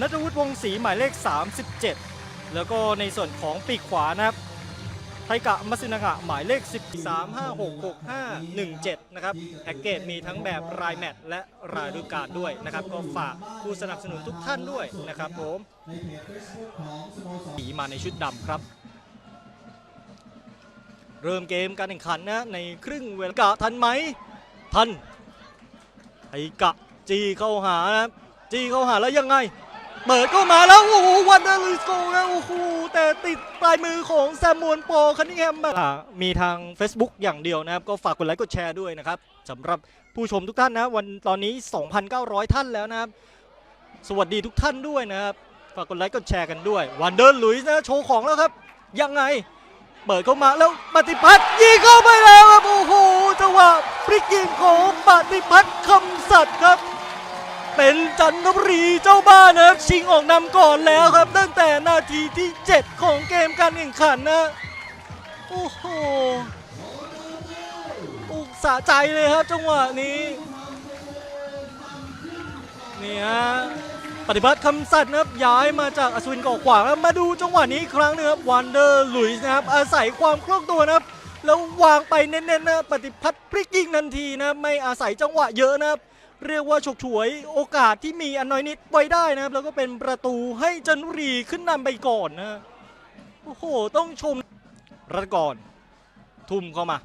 นัทวุฒิวงศ์ศรีหมายเลข 37 แล้วก็ในส่วนของปีกขวานะครับไทกะมัสึนากะหมายเลข 13566517 นะครับแพ็กเกจมีทั้งแบบรายแมตช์และรายฤดูกาลด้วยนะครับ ก็ฝากผู้สนับสนุนทุกท่านด้วยนะครับผมสีมาในชุดดำครับ เริ่มเกมการแข่งขันนะในครึ่งเวลากะทันไหม ทันไทกะ จีเข้าหานะครับจีเข้าหาแล้วยังไงเปิดเข้ามาแล้วโอ้โหวันเดอร์ลูสโกนะโอ้โหแต่ติดปลายมือของแซมมวนโปคันนิแฮมแบบอ่ามีทาง Facebook อย่างเดียวนะครับ ก็ฝากกดไลค์กดแชร์ด้วยนะครับสำหรับผู้ชมทุกท่านนะ วันตอนนี้ 2,900 ท่านแล้วนะครับ สวัสดีทุกท่านด้วยนะครับ ฝากกดไลค์กดแชร์กันด้วยวันเดอร์ลุยส์นะโชว์ของแล้วครับ ยังไง เปิดเข้ามาแล้วปฏิพัฒน์ยิงเข้าไปแล้วครับโอ้โหจังหวะฟริกยิงของปฏิพัฒน์คำสัตย์ครับ เป็นจันทบุรีเจ้าบ้านนะครับชิงออกนำก่อนแล้วครับ ตั้งแต่นาทีที่ 7 ของเกมการแข่งขันนะ โอ้โหอุกสะใจเลยครับจังหวะนี้นี่ฮะปฏิบัติคำสัตย์นะครับย้ายมาจากอัศวินกาะขวางมาดูจังหวะนี้อีกครั้งหนึงครับวันเดอร์ลุยส์นะครับอาศัยความคล่องตัวนะครับแล้ววางไปเน้นๆนะปฏิพัฒน์พลิกยิงทันทีนะไม่อาศัยจังหวะเยอะนะครับ เรียกว่าฉกฉวยโอกาสที่มีอันน้อยนิดไว้ได้นะครับ แล้วก็เป็นประตูให้จันทบุรีขึ้นนำไปก่อนนะโอ้โห ต้องชมรัตกรทุ่มเข้ามา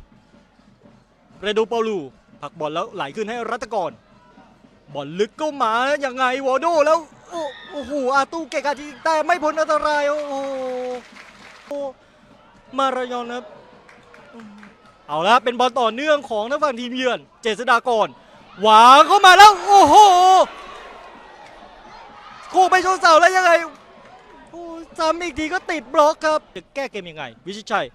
เรดูเปาลูผักบอลแล้วไหลขึ้นให้รัตกรบอลลึกก็มาอยังไงวอโดแล้วโอ้โหอาตูเกะกาทีแต่ไม่พ้นอันตรายโอ้โหโอ้มารายอนครับเอาละเป็นบอลต่อเนื่องของนักฝั่งทีมเยือน เจษฎากร หวางเข้ามาแล้ว โอ้โหโคไปชนเสาแล้วยังไงซ้ำอีกทีก็ติดบล็อกครับจะแก้เกมยังไง วิชิตชัย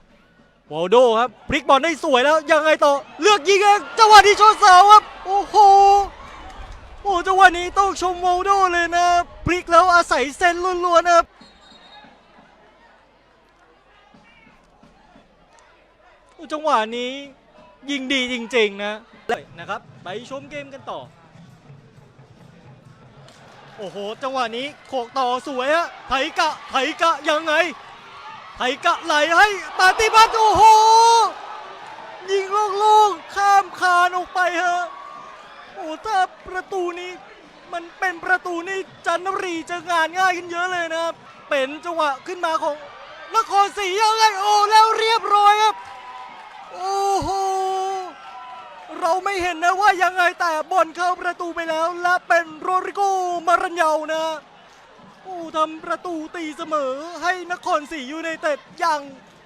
วอลโดครับพลิกบอลได้สวยแล้วยังไงต่อเลือกยิงเองจังหวะที่ชนเสาครับโอ้โหโอ้จังหวะนี้ต้องชมวอลโดเลยนะพลิกแล้วอาศัยเส้นล้วนๆนะครับโอ้จังหวะนี้ ยิงดีจริง ๆ นะเลยนะครับ ไปชมเกมกันต่อ โอ้โห จังหวะนี้โขกต่อสวยฮะไถกะไถกะยังไงไถกะไหลให้ปาติพัฒโอ้โห ยิงโล่งๆ ข้ามคานออกไปฮะโอ้ถ้าประตูนี้มันเป็นประตูนี่จันทรีจะงานง่ายขึ้นเยอะเลยนะครับ เป็นจังหวะขึ้นมาของนครศรียังไงโอ้แล้วเรียบร้อยครับ โอ้โห เราไม่เห็นนะว่ายังไงแต่บอลเข้าประตูไปแล้ว และเป็นโรริโกมารันเยานะโอ้ทำประตูตีเสมอให้นครศรียูไนเต็ดอย่าง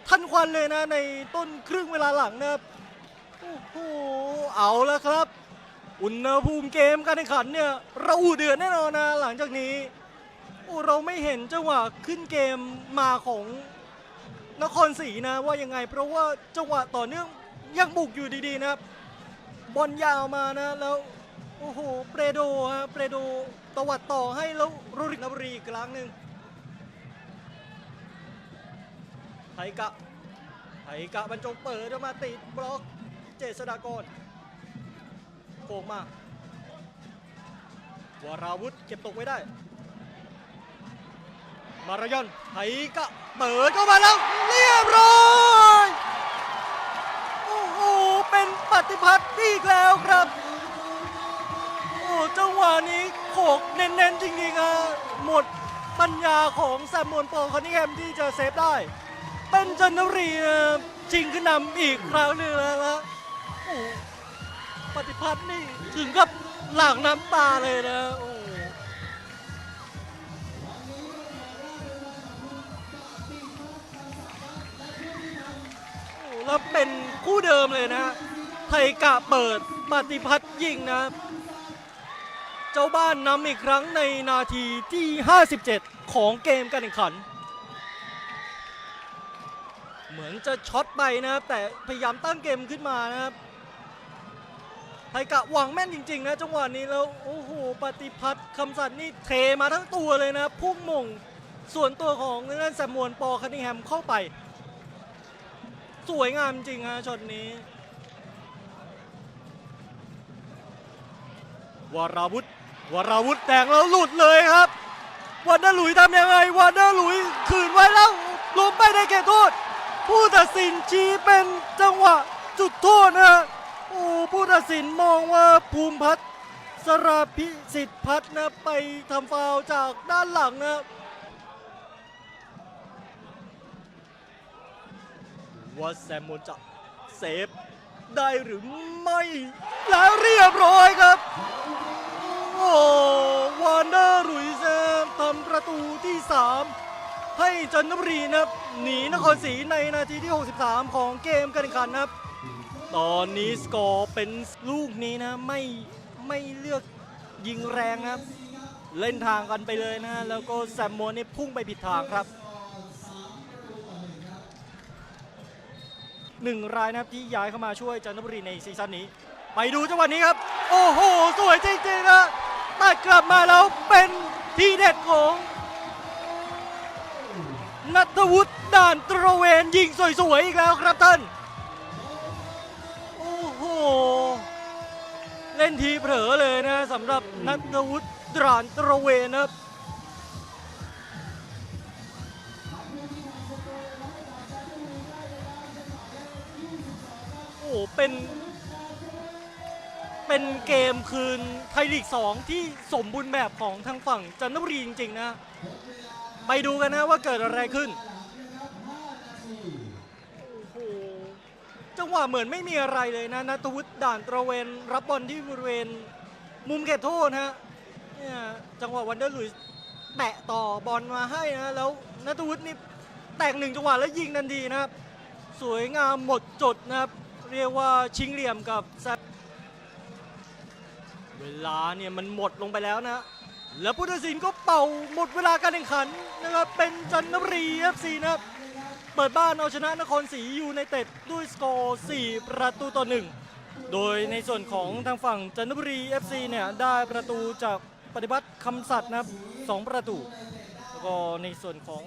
ทันควันเลยนะ ในต้นครึ่งเวลาหลังนะครับโอ้โหเอาแล้วครับ อุณหภูมิเกมการแข่งขันเนี่ยเราเดือดแน่นอนนะหลังจากนี้โอ้เราไม่เห็นจังหวะขึ้นเกมมาของนครศรีนะว่ายังไง เพราะว่าจังหวะต่อเนื่องยังบุกอยู่ดีๆนะครับ บอลยาวมานะแล้วโอ้โหเปรโดฮะเปรโดตวัดต่อให้แล้วโรริกนบรีอีกครั้งหนึ่งไทกะไทกะบรรจงเปิดออกมาติดบล็อกเจษฎากรโกงมาวราวุธเก็บตกไว้ได้ มารายอนไทกะเปิดเข้ามาแล้วเรียบร้อย นี้โขกเน้นๆจริงๆอะหมดปัญญาของแซมมวนปอลคอนนิแฮมที่จะเซฟได้ เป็นจันทรีนะชิงขึ้นนำอีกครั้งหนึ่งแล้วนะโอ้ปฏิพัฒน์นี่ถึงกับหลั่งน้ำตาเลยนะโอ้แล้วเป็นคู่เดิมเลยนะ ไทยกะเปิดปฏิพัฒน์ยิงนะ เจ้าบ้านนำอีกครั้งในนาทีที่ 57 ของเกมการแข่งขัน เหมือนจะช็อตไปนะครับ แต่พยายามตั้งเกมขึ้นมานะครับไทยกะหวังแม่นจริง ๆ นะจังหวะนี้แล้วโอ้โหปฏิพัฒน์คำสัตย์นี่เทมาทั้งตัวเลยนะพุ่งมงส่วนตัวของนั่นแซมมวนปอคันนิแฮมเข้าไป สวยงามจริงฮะช็อตนี้วราวุธ วราวุธแดงแล้วหลุดเลยครับวันเดอร์หลุยทำยังไงวันเดอร์หลุยคืนไว้แล้วล้มไปในเขตโทษ ผู้ตัดสินชี้เป็นจังหวะจุดโทษนะ โอ้ผู้ตัดสินมองว่าภูมิพัฒน์สราพิสิทธิ์พัฒน์นะไปทำฟาวจากด้านหลังนะว่าแซมมอนจะเซฟได้หรือไม่ แล้วเรียบร้อยครับ ประตูที่ 3 ให้จันทบุรีนะครับหนีนครศรีในนาทีที่ 63 ของเกมการแข่งขันนะครับ ตอนนี้สกอร์เป็นลูกนี้นะไม่ไม่เลือกยิงแรงนะครับ เล่นทางกันไปเลยนะแล้วก็แซมมอนนี่พุ่งไปผิดทางครับหนึ่งรายนะครับที่ย้ายเข้ามาช่วยจันทบุรีในซีซั่นนี้ ไปดูจังหวะนี้ครับ โอ้โห สวยจริงๆนะตัดกลับมาแล้วเป็นทีเด็ดของ นัทวุฒิด่านตระเวนยิงสวยๆอีกแล้วครับท่าน โอ้โห เล่นทีเผลอเลยนะสำหรับนัทวุฒิด่านตระเวนนะครับโอ้เป็น เป็นเกมคืนไทยลีก 2 ที่สมบูรณ์แบบของทางฝั่งจันทบุรีจริง ๆ นะ ไปดูกันนะว่าเกิดอะไรขึ้น จังหวะเหมือนไม่มีอะไรเลยนะนัทวุฒิด่านตระเวนรับบอลที่บริเวณ มุมเขตโทษนะฮะเนี่ยจังหวะวันเดอร์ลุยแตะต่อบอลมาให้นะแล้วนัทวุฒินี่แตกหนึ่งจังหวะแล้วยิงทันทีนะครับ สวยงามหมดจดนะครับ เรียกว่าชิงเหลี่ยมกับเวลาเนี่ยมันหมดลงไปแล้วนะ แล้วผู้ตัดสินก็เป่าหมดเวลาการแข่งขันนะครับเป็นจันทบุรีเอฟซีนะครับเปิดบ้านเอาชนะนครศรียูไนเต็ดด้วยสกอร์ 4 ประตูต่อ 1 โดยในส่วนของทางฝั่งจันทบุรี FC เนี่ยได้ประตูจากปฏิบัติคำสัตย์นะครับ 2 ประตู แล้วก็ในส่วนของ